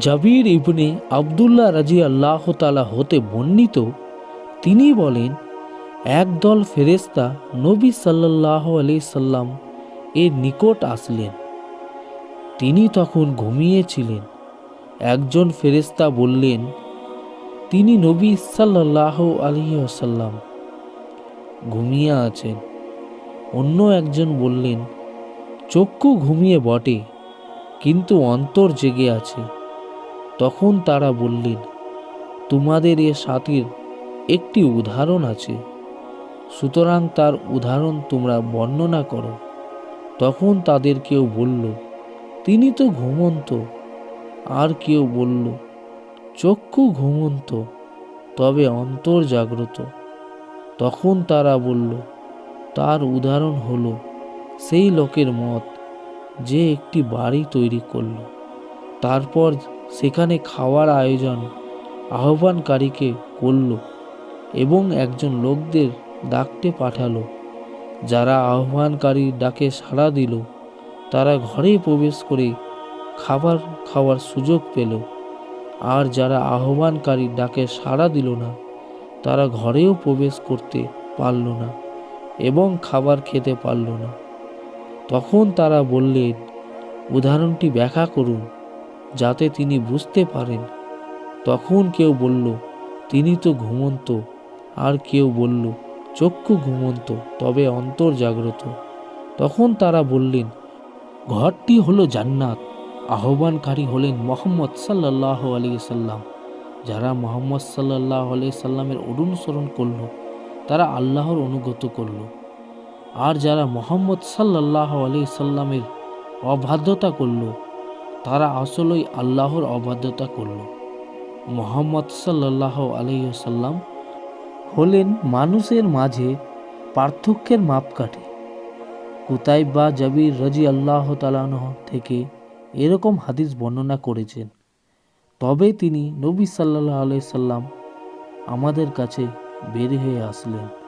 জাবির ইবনে আবদুল্লাহ রাজি আল্লাহ তালা হতে বর্ণিত, তিনি বলেন, একদল ফেরেস্তা নবী সাল্লাহ আলি সাল্লাম এর নিকট আসলেন। তিনি তখন ঘুমিয়েছিলেন। একজন ফেরেস্তা বললেন, তিনি নবী সাল্লাহ আলী আসাল্লাম ঘুমিয়ে আছেন। অন্য একজন বললেন, চক্ষু ঘুমিয়ে বটে, কিন্তু অন্তর জেগে আছে। তখন তারা বললেন, তোমাদের এ সাথীর একটি উদাহরণ আছে। সুতরাং তার উদাহরণ তোমরা বর্ণনা করো। তখন তাদের কেউ বলল, তিনি তো ঘুমন্ত। আর কেউ বলল, চক্ষু ঘুমন্ত, তবে অন্তর জাগ্রত। তখন তারা বলল, তার উদাহরণ হলো সেই লোকের মত যে একটি বাড়ি তৈরি করল। তারপর সেখানে খাওয়ার আয়োজন আহ্বানকারীকে করল এবং একজন লোকদের ডাকতে পাঠালো। যারা আহ্বানকারীর ডাকে সাড়া দিল, তারা ঘরে প্রবেশ করে খাবার খাওয়ার সুযোগ পেল। আর যারা আহ্বানকারীর ডাকে সাড়া দিল না, তারা ঘরেও প্রবেশ করতে পারল না এবং খাবার খেতে পারল না। তখন তারা বললেন, উদাহরণটি ব্যাখ্যা করুন। যাতে তিনি বুঝতে পারেন। তখন কেউ বলল, তিনি তো ঘুমন্ত। আর কেউ বলল, চক্ষু ঘুমন্ত, তবে অন্তর জাগ্রত। তখন তারা বললেন, ঘরটি হলো জান্নাত। আহ্বানকারী হলেন মোহাম্মদ সাল্লাহ আলি সাল্লাম। যারা মোহাম্মদ সাল্লাহ আলি সাল্লামের অনুসরণ করল, তারা আল্লাহর অনুগত করল। আর যারা মোহাম্মদ সাল্লাহ আলি সাল্লামের অবাধ্যতা করল তারা আসলেই আল্লাহর অবাধ্যতা করল। মোহাম্মদ সাল্লাহ আলাইসাল্লাম হলেন মানুষের মাঝে পার্থক্যের মাপকাঠি। কুতাইব বা জাবির রাজি আল্লাহ তালানহ থেকে এরকম হাদিস বর্ণনা করেছেন। তবে তিনি নবী সাল্লাহ আলাই সাল্লাম আমাদের কাছে বের হয়ে আসলেন।